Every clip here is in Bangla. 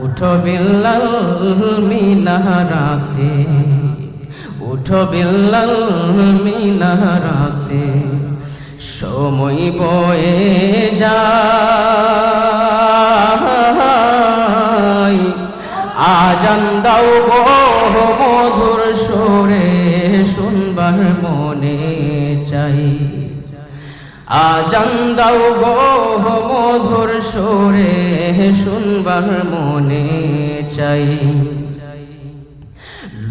উঠো বিল্লাল মিনারাতে, উঠো বিল্লাল মিনারাতে, সময় বয়ে যায়। আজান দাও গো মধুর সুরে, শুনবার মনে চাই। আজান দাও গো মধুর সুরে শুনবার মনে চাই।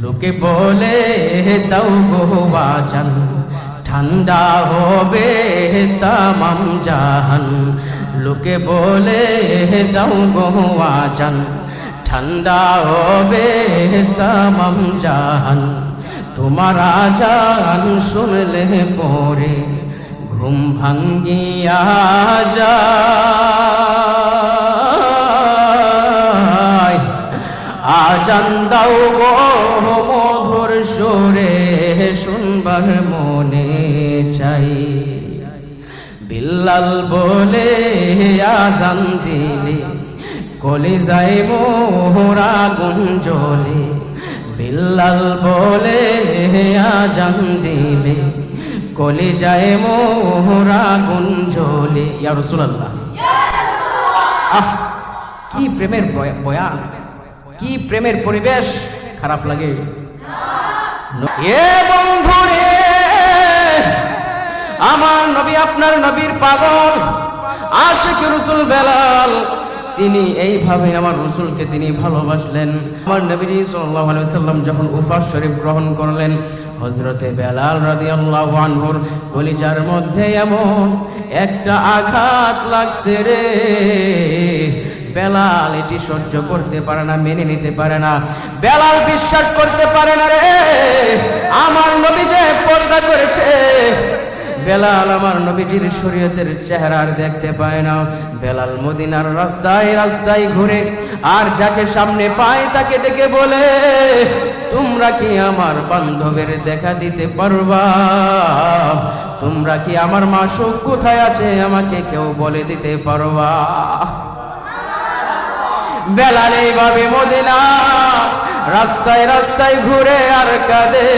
লোকে বলে দাও গো আজান ঠান্ডা হবে তামাম জাহান। লোকে বলে দাও গো আজান ঠান্ডা হবে তামাম জাহান। তোমার আজান শুনলে পরে ঘুম ভাঙ্গিয়া যায়। আজান দাও গো মধুর সুরে, শুনবার মনে চাই। বিল্লাল বলে, আজান দিলে কলে যায় মোহরা গুঞ্জলে বিল্লাল বলে, আজান দিলে কলে যায় মোহরা গুঞ্জলে ইয়া রাসূলুল্লাহ। আহ, কি প্রেমের বয়া- বয়ান। কি প্রেমের পরিবেশ? খারাপ লাগে। আমার নবী আপনার নবীর পাগল আশিক রসুল বেলাল, তিনি এইভাবে আমার রসুলকে তিনি ভালোবাসলেন। আমার নবী আলাইহি সাল্লাম যখন উফাস শরীফ গ্রহণ করলেন হজরতে বেলাল রাদিয়াল্লাহু আনহুর কলিজার মধ্যে এমন একটা আঘাত লাগছে রে। বেলাল এটি সহ্য করতে পারে না, মেনে নিতে পারে না। বেলাল বিশ্বাস করতে পারে না রে, আমার নবী যে পর্দা করেছে, বেলাল আমার নবীজির শরীয়তের চেহারা আর দেখতে পায় না। বেলাল মদিনার রাস্তায় রাস্তায় ঘুরে, আর যাকে সামনে পায় তাকে ডেকে বলে, তোমরা কি আমার বান্ধবের দেখা দিতে পারবা? তোমরা কি আমার মাসুক কোথায় আছে? আমাকে কেউ বলে দিতে পারবা? বেলাল এইভাবে মদিনা, রাস্তায় রাস্তায় ঘুরে আর কাঁদে।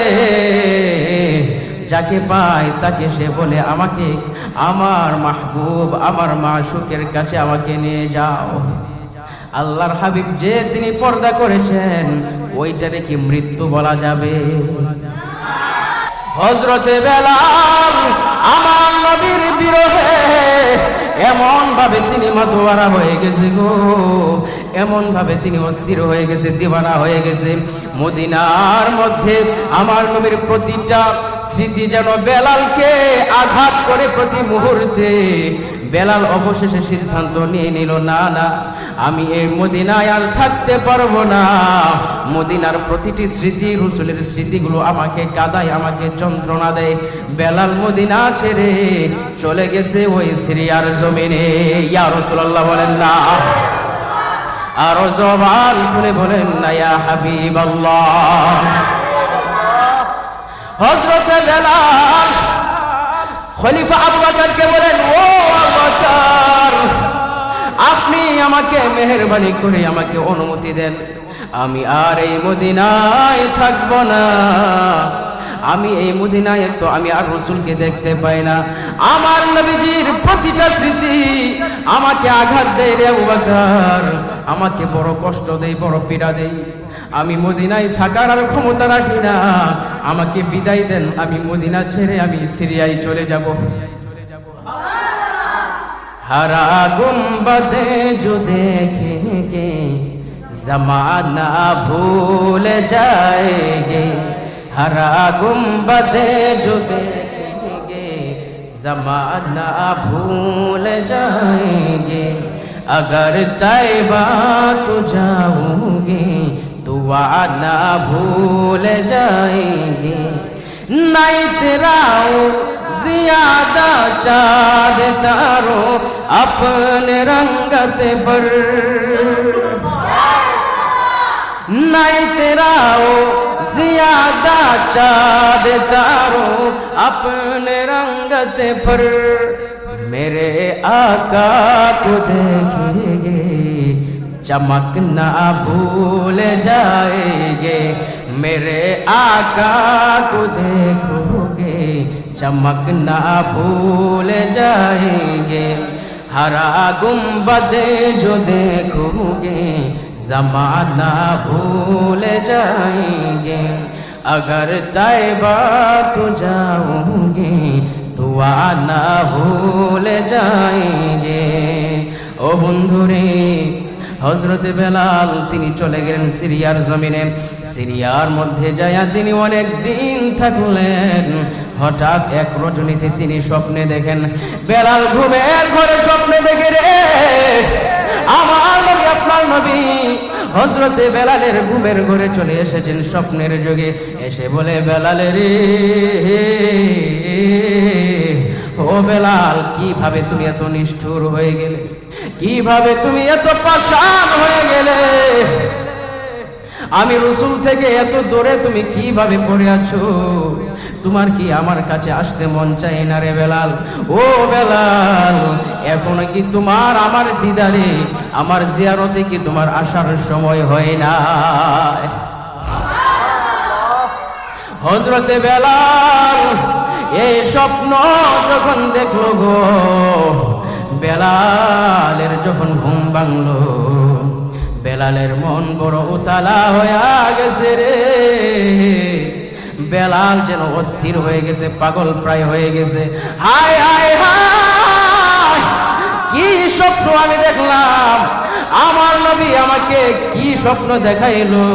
যাকে পায় তাকে সে বলে, আমাকে, আমার মাহবুব, আমার মা মাসুকের কাছে আমাকে নিয়ে যাও। আল্লাহর হাবিব যে তিনি পর্দা করেছেন ওইটারে কি মৃত্যু বলা যাবে। হজরতে বেলাল, আমার নবীর বিরহে এমন ভাবে তিনি মাতোয়ারা হয়ে গেছে গো। এমন ভাবে তিনি অস্থির হয়ে গেছে, দিবানা হয়ে গেছে। মদিনার মধ্যে আমার নবীর প্রতিটা স্মৃতি যেন বেলালকে আঘাত করে প্রতি মুহূর্তে। বেলাল অবশেষে সিদ্ধান্ত নিয়ে নিল, না না, আমি এই মদিনায় আর থাকতে পারব না। মদিনার প্রতিটি স্মৃতি, রসুলের স্মৃতিগুলো আমাকে কাদায়, আমাকে যন্ত্রণা দেয়। বেলাল মদিনা ছেড়ে চলে গেছে ওই সিরিয়ার জমিনে। ইয়া রসুল্লাহ বলেন, না। আরও জবান খুলে বলেন না, ইয়া হাবিব হজরতে বেলাল খলিফা আবু বলেন, ও আপনি আমাকে মেহেরবানি করে আমাকে অনুমতি দেন। আমি আর এই মদিনায় থাকব না। আমি এই মদিনায় তো আমি আর রসুলকে দেখতে পাই না। আমার নবীজির প্রতিটা স্মৃতি আমাকে আঘাত দেয় রে আবু বকর। আমাকে বড় কষ্ট দেয়, বড় পীড়া দেয়। আমি মদিনায় থাকার আর ক্ষমতা রাখি না। আমাকে বিদায় দেন, আমি মদিনা ছেড়ে আমি সিরিয়ায় চলে যাব। ہرا گنبد جو دیکھیں گے زمانہ بھول جائیں گے۔ اگر طیبہ تو جاؤں گے، دعا نہ بھول جائیں گے۔ نہ اتراؤ زیادہ چاد تارو اپنے رنگت پر۔ نئے تیراؤ زیادہ چاد تارو اپنے رنگت پر میرے آقا کو دیکھیں گے، چمک نہ بھول جائیں گے۔ میرے آقا کو دیکھو گے، چمک نہ بھول جائیں گے۔ ہرا گنبد جو دیکھو گے जमाना भूल जाएंगे अगर तैबा तो जाओगे दुआ ना भूल जाएंगे ও বন্ধুরে হজরতে বেলাল তিনি চলে গেলেন সিরিয়ার জমিনে সিরিয়ার মধ্যে যাইয়া তিনি অনেক দিন থাকলেন হঠাৎ এক রজনীতে তিনি স্বপ্নে দেখেন বেলাল ঘুমের ঘরে স্বপ্নে দেখে রে আমার নবী, আপনার নবী হজরতে বেলালের ঘুমের ঘরে চলে এসেছেন স্বপ্নের যুগে। এসে বলে বেলালের ও বেলাল, কীভাবে তুমি এত নিষ্ঠুর হয়ে গেলে? কীভাবে তুমি এত পাশান হয়ে গেলে? আমি রসুল থেকে এত দূরে তুমি কীভাবে পড়ে আছো? তোমার কি আমার কাছে আসতে মন চাই না রে বেলাল? ও বেলাল, এখন কি তোমার আমার দিদারে, আমার জিয়ারতে কি তোমার আসার সময় হয় না? হজরতে বেলাল, এই স্বপ্ন যখন দেখল গো, বেলালের যখন ঘুম ভাঙলো বেলালের মন বড় উতালা হয়ে গেছে রে। বেলাল যেন অস্থির হয়ে গেছে, পাগল প্রায় হয়ে গেছে। হায় হায় হায়, কি স্বপ্ন আমি দেখলাম। আমার নবী আমাকে কি স্বপ্ন দেখাইলো।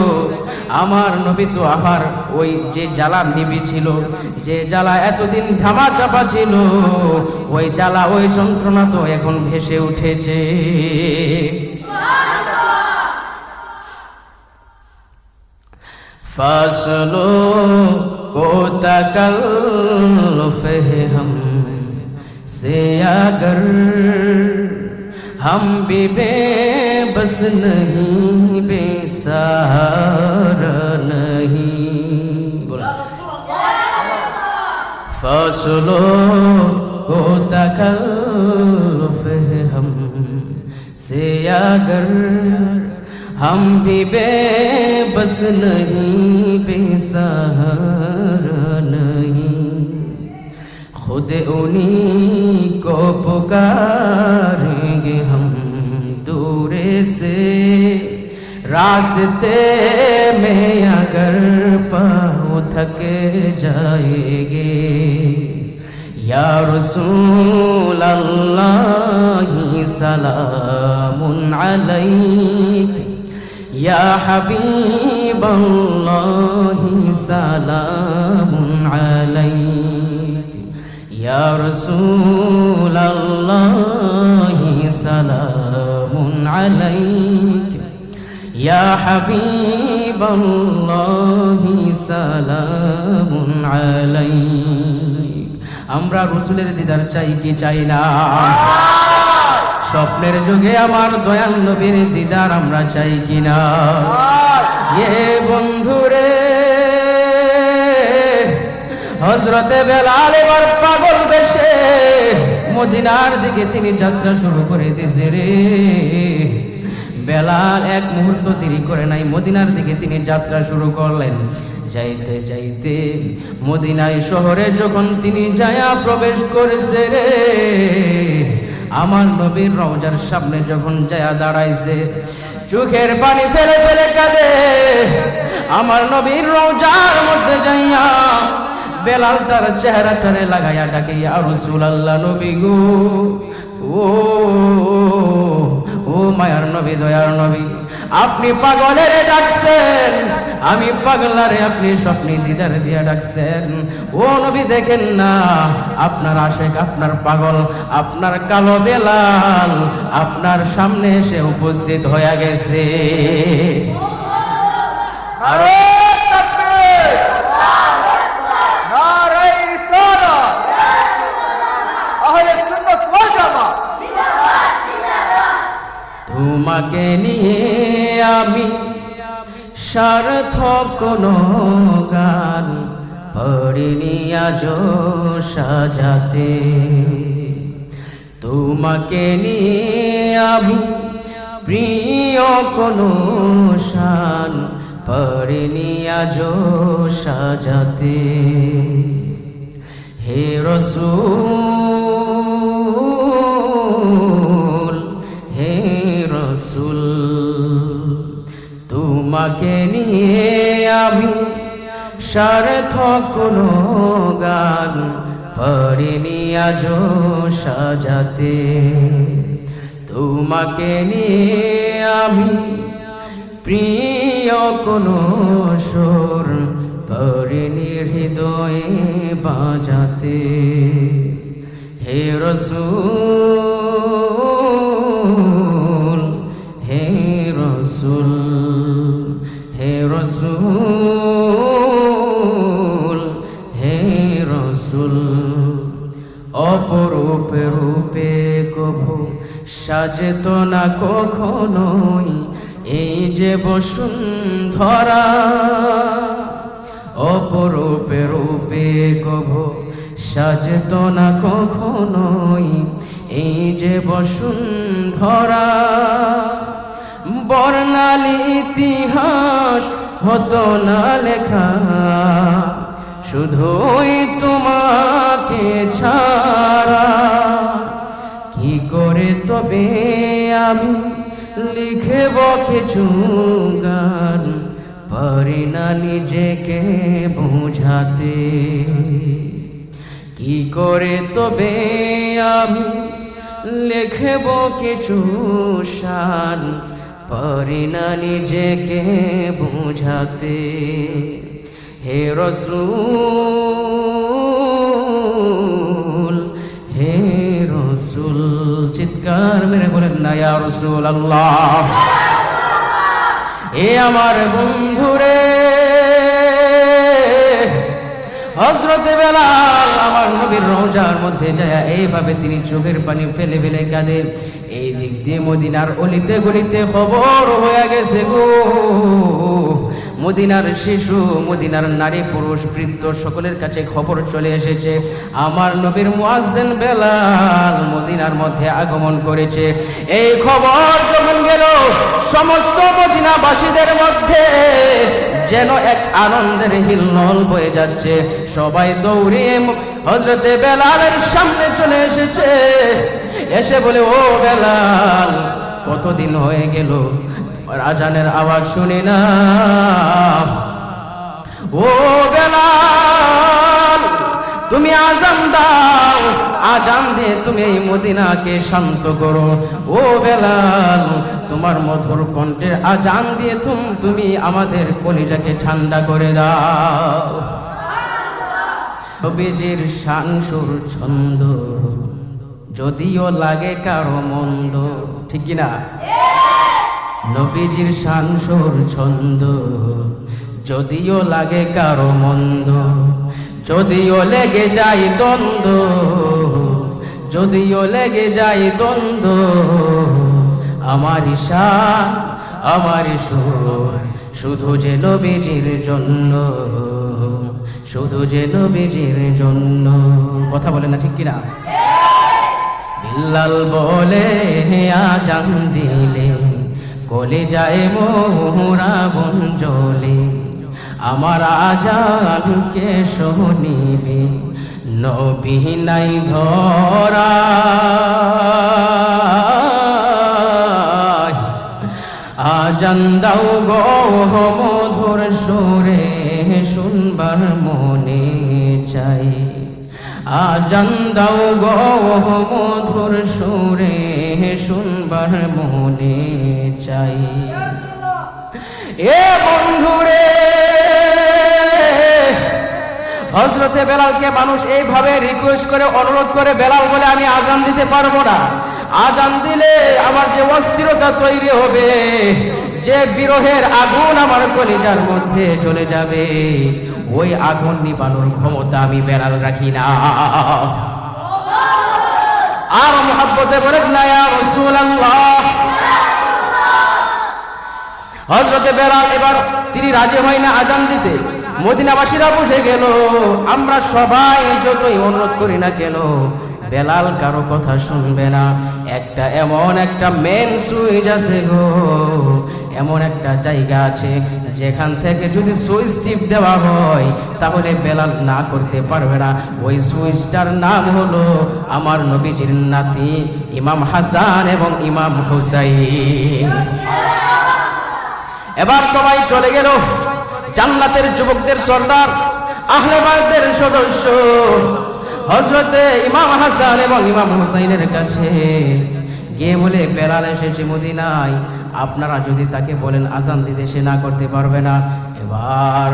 আমার নবী তো আমার ওই যে জ্বালা নিবি ছিল, যে জ্বালা এতদিন ধামা চাপা ছিল, ওই জ্বালা, ওই যন্ত্রণা তো এখন ভেসে উঠেছে। فاصلو کو تکلف ہے ہم سے اگر ہم بھی بے بس نہیں بے سہارا نہیں بولا فاصلو کو تکلف ہے ہم سے اگر ہم بھی بے بس نہیں، بے سہارا نہیں۔ خود انہی کو پکاریں گے ہم دورے سے۔ راستے میں اگر پاؤں تھک جائے گے۔ یا رسول اللہ، سلام علیک۔ ইয়া হাবিবাল্লাহি সালামুন আলাইক ইয়া রাসূলাল্লাহি সালামুন আলাইক ইয়া হাবিবাল্লাহি সালামুন আলাইক আমরা রসুলের দিদার চাই কি চাই না? স্বপ্নের যুগে আমার দয়াল নবীর দিদার আমরা চাই কি না এ বন্ধুরে হজরতে বেলাল এবার পাগল বেশে মদিনার দিকে তিনি যাত্রা শুরু করে দিয়েছে রে। বেলাল এক মুহূর্ত দেরি করে নাই মদিনার দিকে তিনি যাত্রা শুরু করলেন। যাইতে যাইতে মদিনায় শহরে যখন তিনি যায়া প্রবেশ করেছে রে আমার নবীর রওজার সামনে যখন যায়া দাঁড়াইছে, চোখের পানি ফেলে ফেলে কাঁদে। আমার নবীর রওজার মধ্যে যাইয়া বেলাল তার চেহারা টানে লাগাইয়া ডাকে রসুল আল্লাহ নবী গো, ও ও মায়ার নবী, দয়ার নবী। আপনি পাগলের ডাকছেন। আমি পাগলারে আপনি স্বপ্নে দিদার দিয়া ডাকছেন। ও নবী দেখেন না আপনার আশেক আপনার পাগল আপনার কালো বেলাল আপনার সামনে এসে উপস্থিত হয়ে গেছে। তোমাকে নিয়ে আমি সার্থক কোনো গান পড়িনি আজ সাজাতে। তোমাকে নিয়ে আমি প্রিয় কোনো শান পারেনি আজ সাজাতে। হে রসুল সার্থক কোনো গান পারিনি আজ সাজাতে। তোমাকে নিয়ে আমি প্রিয় কোনো সুর পারিনি হৃদয়ে বাজাতে। হে রসুল অপরূপে রূপে কভু সাজেত না কখনোই এই যে বসুন্ধরা। অপরূপে রূপে কভু সাজত না কখনোই এই যে বসুন্ধরা। বর্ণালী ইতিহাস হতো না লেখা শুধুই তোমাকে ছাড়া। কি করে তবে আমি লিখব কিছু গান? পারি না নিজেকে বোঝাতে। কি করে তবে আমি লিখব কিছু শান? পারি না নিজেকে বোঝাতে। হে রসুল হে রসুল, চিৎকার মেরে বলেন না, ইয়া রসুল আল্লাহ এ আমার বন্ধুরে হজরতে বেলাল আমার নবীর রোজার মধ্যে যায় এইভাবে তিনি চোখের পানি ফেলে ফেলে কাঁদে এই দিক দিয়ে মদিনার অলিতে গলিতে খবর হয়ে গেছে গো। মদিনার শিশু, মদিনার নারী পুরুষ, বৃদ্ধ সকলের কাছে খবর চলে এসেছে। আমার নবীর মুয়াজ্জিন বেলাল মদিনার মধ্যে আগমন করেছে। এই খবর যখন গেল, সমস্ত মদিনাবাসীদের মধ্যে যেন এক আনন্দের হিল্লোল বয়ে যাচ্ছে। সবাই দৌড়ে হজরতে বেলালের সামনে চলে এসেছে। এসে বলে, ও বেলাল, কতদিন হয়ে গেল? রাজানের আওয়াজ শুনি না। ও বেলাল, তুমি আজান দাও, আজান দিয়ে তুমি এই মদিনাকে শান্ত করো। ও বেলাল, তোমার মধুর কণ্ঠের আজান দিয়ে তুম তুমি আমাদের কলিজাকে ঠান্ডা করে দাও। নবীজির শান, সুর, ছন্দ, যদিও লাগে কারও মন্দ, ঠিক কি না নবীজির শান সুর ছন্দ। যদিও লাগে কারও মন্দ যদিও লেগে যায় দ্বন্দ্ব যদিও লেগে যায় দ্বন্দ্ব। আমার শান আমার সুর শুধু যে নবীজির জন্য শুধু যে নবীজির জন্য। কথা বলে না ঠিক কিনা? বিল্লাল বলে আজান দিলে কলে যায় মোহরা বঞ্জলে আমার আজানকে শোনিবে? নবী নাই ধরা। আজান দাও গো মধুর সুরে, শুনবার মনে চাই। আজান দাও গো মধুর সুরে, শুনবার মনে চাই। এ বন্ধুরে হজরতে বেলালকে মানুষ এইভাবে রিকোয়েস্ট করে অনুরোধ করে বেলাল বলে আমি আজান দিতে পারব না। আজান দিলে আমার যে অস্থিরতা তৈরি হবে যে বিরহের আগুন আমার কলিজার মধ্যে চলে যাবে ওই আগুন নিবানোর ক্ষমতা আমি বেলাল রাখি না। আর মোহাব্বতে বলে না ইয়া রাসূলুল্লাহ। হজরতে বেলাল এবার তিনি রাজি হয় না আজান দিতে। মদিনাবাসীরা বুঝে গেল, আমরা সবাই যতই অনুরোধ করি না কেন, বেলাল কারও কথা শুনবে না। একটা এমন একটা মেন সুইচ আছে গো, এমন একটা জায়গা আছে যেখান থেকে যদি সুইচ টিপ দেওয়া হয়, তাহলে বেলাল না করতে পারবে না। ওই সুইচটার নাম হলো আমার নবীজির নাতি, ইমাম হাসান এবং ইমাম হুসাইন। এবার সবাই চলে গেল। জান্নাতের যুবকদের সর্দার আহলেবাদের সদস্য হজরতে ইমাম হাসান এবং ইমাম হুসাইনের কাছে। গিয়ে বলে বেলাল এসেছে মদিনায়। আপনারা যদি তাকে বলেন, আজান দিতে সে না করতে পারবে না। এবার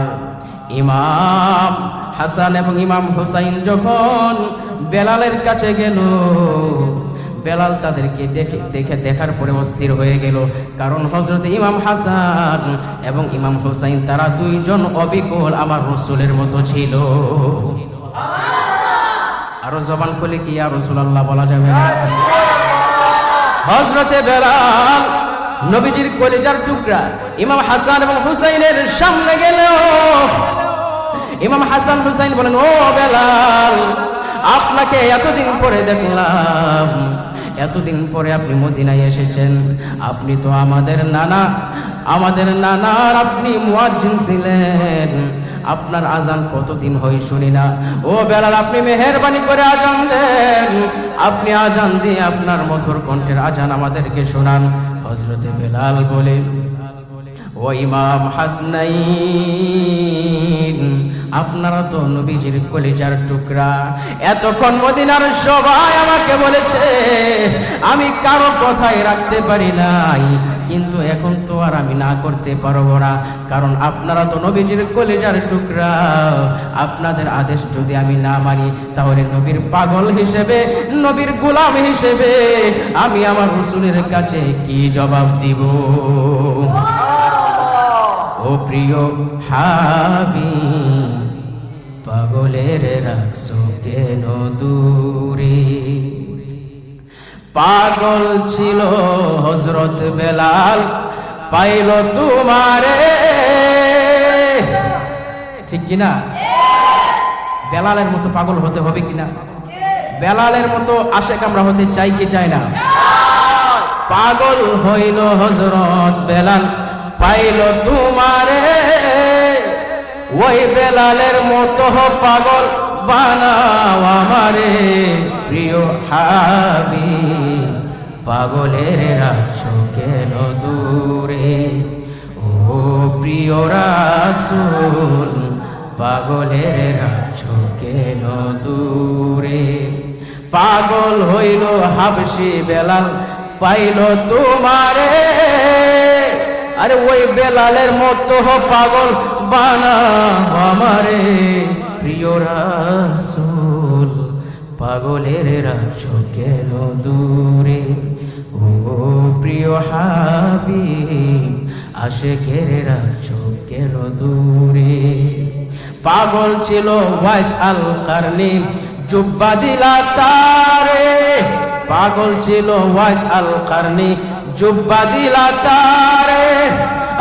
ইমাম হাসান এবং ইমাম হুসাইন যখন বেলালের কাছে গেল বেলাল তাদেরকে দেখে দেখে দেখার পরে অস্থির হয়ে গেল। কারণ হজরত ইমাম হাসান এবং ইমাম হুসাইন তারা দুইজন অবিকল আমার রসুলের মতো ছিল। আরও জবান খুলে কি আর রসুল আল্লাহ বলা যাবে হজরতে বেলাল নবীজির কলেজার টুকরা ইমাম হাসান এবং হুসাইনের সামনে গেল। ইমাম হাসান হুসাইন বলেন ও বেলাল আপনাকে এতদিন পরে দেখলাম। এতদিন পরে আপনি মদিনায় এসেছেন, আপনি তো আমাদের নানা, আমাদের নানার আপনি মুয়াজ্জিন ছিলেন। আপনার আজান কতদিন হয় শুনি না। ও বেলাল, আপনি মেহেরবানি করে আজান দেন। আপনি আজান দিয়ে আপনার মধুর কণ্ঠের আজান আমাদেরকে শোনান। হজরতে বেলাল বলে, ও ইমাম হাসনাইন আপনারা তো নবীজির কলিজার টুকরা। এতক্ষণ মদিনার সবাই আমাকে বলেছে আমি কারও কথাই রাখতে পারি নাই। কিন্তু এখন তো আর আমি না করতে পারব না কারণ আপনারা তো নবীজির কলিজার টুকরা। আপনাদের আদেশ যদি আমি না মানি তাহলে নবীর পাগল হিসেবে নবীর গোলাম হিসেবে আমি আমার রসুলের কাছে কি জবাব দিব? ও প্রিয় হাবি পাগলের রাখছো কেন দূরে? পাগল ছিল হজরত বেলাল, পাইল তোমারে। ঠিক কিনা? বেলালের মতো পাগল হতে হবে কিনা? বেলালের মতো আশেক আমরা হতে চাই কি চাই না? পাগল হইল হজরত বেলাল, পাইল তোমারে। ওই বেলালের মতো পাগল বানাও আমারে, প্রিয় হাবি পাগলের রাখছো কেন দূরে? ও প্রিয় রাসুল, পাগলের রাখছো কেন দূরে? পাগল হইল হাবসি বেলাল, পাইল তোমারে। আরে ওই বেলালের মতো পাগল বানা আমারে প্রিয় রাসুল, পাগলের রাখছো কেন দূরে? ও প্রিয় হাবি আশেকের রাখছো কেন দূরে? পাগল ছিল ওয়াইস আল কারনি জুব্বা দিলা তারে। পাগল ছিল ওয়াইস আল কারনি জুব্বা দিলা তারে।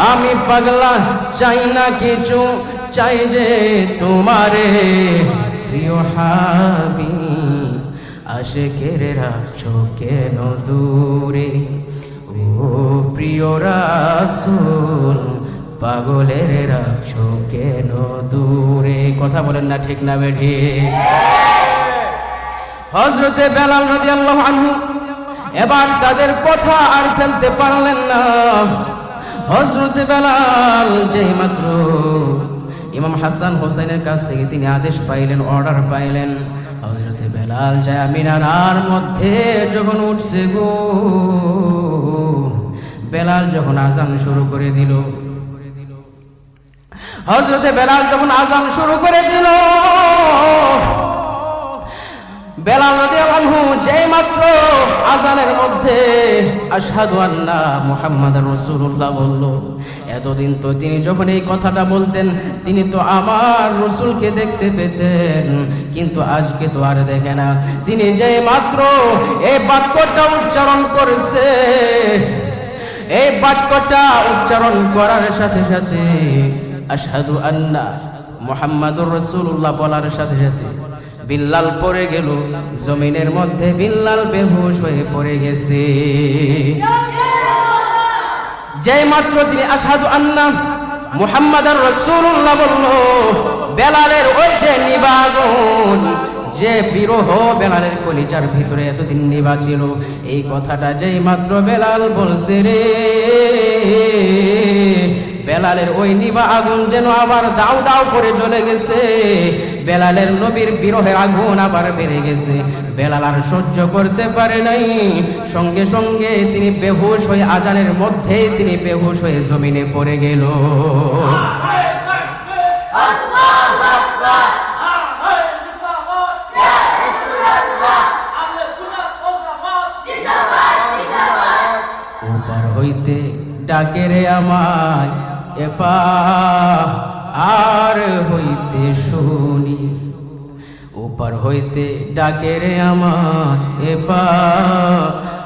আমি পাগলা, চাই না কিছু, চাই যে তোমারে। প্রিয় হাবি, আশেকের রাখছো কেন দূরে? ও প্রিয় রাসুল, পাগলের রাখছো কেন দূরে? কথা বলেন না ঠিক না বেঠে? হজরতে বেলাল নদী আল্লাহ আনহু, এবার তাদের কথা আর ফেলতে পারলেন না। হজরতে বেলাল যেই মাত্র ইমাম হাসান হোসেনের কাছ থেকে তিনি আদেশ পাইলেন অর্ডার পাইলেন। হজরতে বেলাল যায় মিনারার মধ্যে যখন উঠছে গো, বেলাল যখন আজান শুরু করে দিল। হজরতে বেলাল যখন আজান শুরু করে দিল বেলাল রাদিয়াল্লাহু যেই মাত্র আজানের মধ্যে আশহাদু আন্না মুহাম্মাদুর রাসূলুল্লাহ বলল, এতদিন তো তিনি যখন এই কথাটা বলতেন, তিনি তো আমার রসুলকে দেখতে পেতেন। কিন্তু আজকে তো আর দেখে না। তিনি যেই মাত্র এই বাক্যটা উচ্চারণ করেছে, এই বাক্যটা উচ্চারণ করার সাথে সাথে আশহাদু আন্না মুহাম্মাদুর রাসূলুল্লাহ বলার সাথে সাথে বিল্লাল পড়ে গেল, জমিনের মধ্যে বিল্লাল বেহুশ হয়ে পড়ে গেছে। যেই মাত্র তিনি আসাদু আন্না মুহাম্মদ রসুল্লাহ বলল, বেলালের ওই যে নিবাগুন, যে বিরহ বেলালের কলিজার ভিতরে এতদিন নিবা ছিল, এই কথাটা যেই মাত্র বেলাল বলছে রে। বেলালের ওই নিবা আগুন যেন আবার দাও দাও করে জ্বলে গেছে। বেলালের নবীর বিরহের আগুন আবার বেড়ে গেছে। বেলাল আর সহ্য করতে পারে নাই। সঙ্গে সঙ্গে তিনি বেহুশ হয়ে আজানের মধ্যে তিনি বেহুশ হয়ে জমিনে পড়ে গেল। ডাকে রে আমায়। এপা আর হইতে শুনি। ওপার হইতে ডাকে রে আমার এপা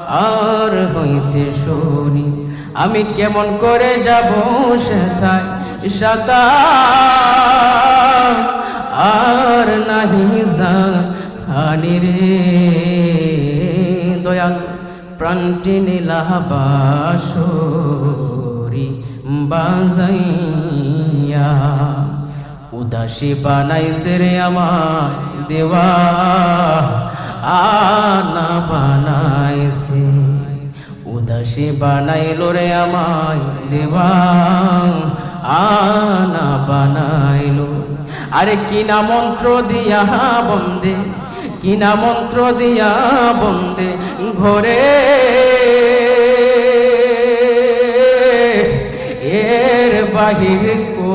আর হইতে শুনি। আমি কেমন করে যাব সেথায় সাতা আর নাহি জানি রে। দয়াল, প্রাণটি নীলাবাসরি বাজাইয়া। উদাসী বানাইছে রে আমার দেওয়া। আনা বানাইছে। উদাসী বানাইল রে আমায় দেওয়া। আনা বানাইল। আরে কিনা মন্ত্র দিয়া বন্দে, কিনা মন্ত্র দিয়া বন্দে, ঘরে বাহির কো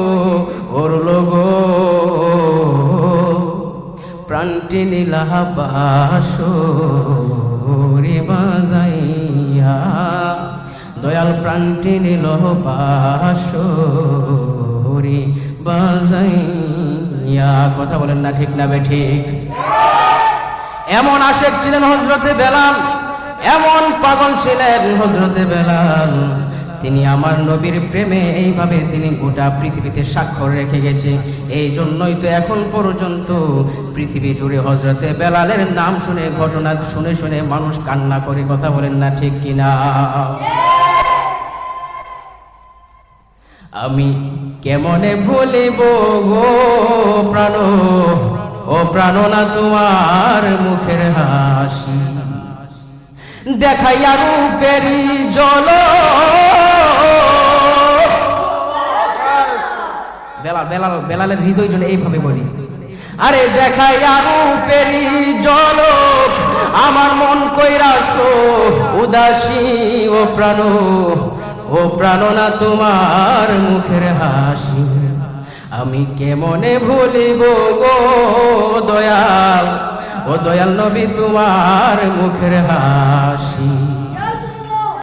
ওর লোগো। প্রাণটি নীলাবাসরে বাজাইয়া। দয়াল প্রাণটি নীল বাসরে বাজাইয়া। কথা বলেন না ঠিক না বে ঠিক এমন আশেক ছিলেন হজরতে বেলাল, এমন পাগল ছিলেন হজরতে বেলাল। তিনি আমার নবীর প্রেমে এইভাবে তিনি গোটা পৃথিবীতে স্বাক্ষর রেখে গেছে। এই জন্যই তো এখন পর্যন্ত পৃথিবী জুড়ে হজরতে বেলালের নাম শুনে, ঘটনা শুনে শুনে মানুষ কান্না করে কথা বলেন না, ঠিক কিনা আমি কেমনে ভুলিব গো প্রাণ? ও প্রাণ না তোমার মুখের হাসি। দেখাইয়া রূপেরি জল বেলাল বেলাল, বেলালের হৃদয় জন্য এইভাবে বলি। আরে দেখাইয়া রূপেরি জল আমার মন কইরাছ উদাসী ও প্রাণ ও প্রাণ না তোমার মুখের হাসি। আমি কেমনে ভুলিব গো দয়াল, ও দয়াল নবী তোমার মুখের হাসি।